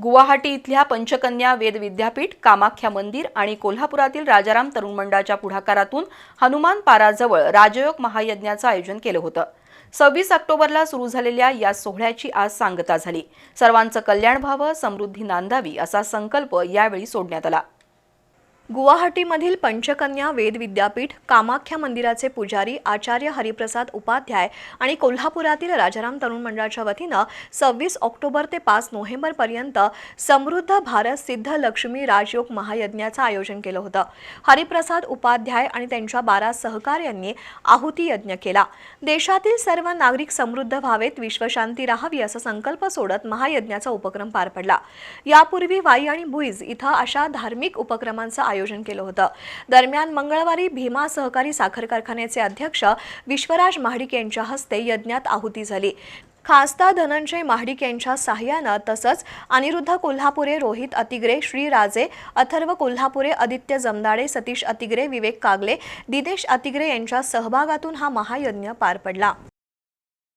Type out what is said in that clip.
गुवाहाटी इथल्या पंचकन्या वेद विद्यापीठ कामाख्या मंदिर आणि कोल्हापुरातील राजाराम तरुण मंडळाच्या पुढाकारातून हनुमान पाराजवळ राजयोग महायज्ञाचं आयोजन केलं होतं. सव्वीस ऑक्टोबरला सुरू झालेल्या या सोहळ्याची आज सांगता झाली. सर्वांचं कल्याण व्हावं समृद्धी नांदावी असा संकल्प यावेळी सोडण्यात आला. गुवाहाटीमधील पंचकन्या वेद विद्यापीठ कामाख्या मंदिराचे पुजारी आचार्य हरिप्रसाद उपाध्याय आणि कोल्हापुरातील राजाराम तरुण मंडळाच्या वतीनं सव्वीस ऑक्टोबर ते पाच नोव्हेंबरपर्यंत समृद्ध भारत सिद्ध लक्ष्मी राजयोग महायज्ञाचं आयोजन केलं होतं. हरिप्रसाद उपाध्याय आणि त्यांच्या बारा सहकार्यांनी आहुती यज्ञ केला. देशातील सर्व नागरिक समृद्ध व्हावेत विश्वशांती राहावी असा संकल्प सोडत महायज्ञाचा उपक्रम पार पडला. यापूर्वी वाई आणि भुईज इथं अशा धार्मिक उपक्रमांचं आयोजन केलं होतं. दरम्यान मंगळवारी भीमा सहकारी साखर कारखान्याचे अध्यक्ष विश्वराज महाडिक यांच्या हस्ते यज्ञात आहुती झाली. खासदार धनंजय महाडिक यांच्या सहाय्यानं तसंच अनिरुद्ध कोल्हापुरे रोहित अतिग्रे श्रीराजे अथर्व कोल्हापुरे आदित्य जमदाडे सतीश अतिग्रे विवेक कागले दिनेश अतिग्रे यांच्या सहभागातून हा महायज्ञ पार पडला.